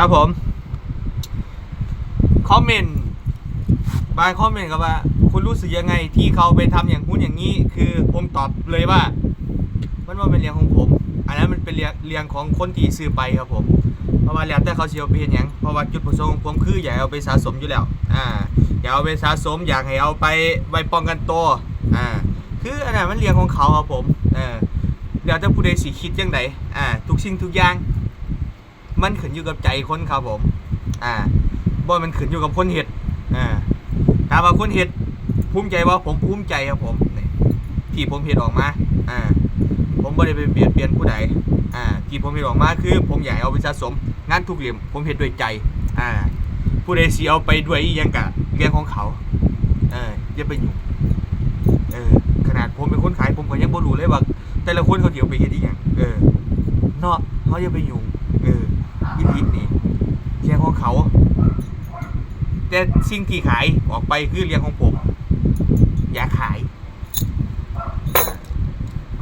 ครับผมคอมเมนต์บางคอมเมนต์ก็ว่า คุณรู้สึกยังไงที่เขาไปทำอย่างนู้นอย่างนี้ คือผมตอบเลยว่า มันว่าเป็นเรียงของผม อันนั้นมันเป็นเรียงเรียงของคนที่ซื้อไปครับผมเพราะว่าแล้วแต่เขาเชียวไปเห็นอย่างเพราะว่าจุดประสงค์ของผมคืออยากเอาไปสะสมอยู่แล้วอ่าอยากเอาไปสะสมอยากให้เอาไปไว้ป้องกันตัวอ่าคืออันนั้นมันเรียงของเขาครับผมเออแล้วแต่ผู้ใดสิคิดยังไงอ่าทุกสิ่งทุกอย่าง มันขึ้นอยู่กับใจคนครับผม อ่าบ่มันขึ้นอยู่กับคนเห็ดอ่าถามว่าคนเห็ดภูมิใจว่าผมภูมิใจครับผมที่ผมเห็ดออกมา อ่า ผมไม่ได้ไปเบียดเบียนผู้ใดอ่า ที่ผมเห็ดออกมาคือ ผมอยากเอาไปสะสมงานทุกเหลี่ยมผมเห็ดด้วยใจ อ่า ผู้ใดสิเอาไปด้วยยังกะเรื่องของเขา เอออย่าไปอยุ่เออ ขนาดผมเป็นคนขายผมก็ยังบ่รู้เลยว่า แต่ละคนเขาเดี๋ยวไปเฮ็ดอีหยังเออเนาะเขาอย่าไปยุ่ง เอออีพิษนี่เรื่อง ของเขา แต่สิ่งที่ขายออกไปคือเรื่องของผม อย่าขาย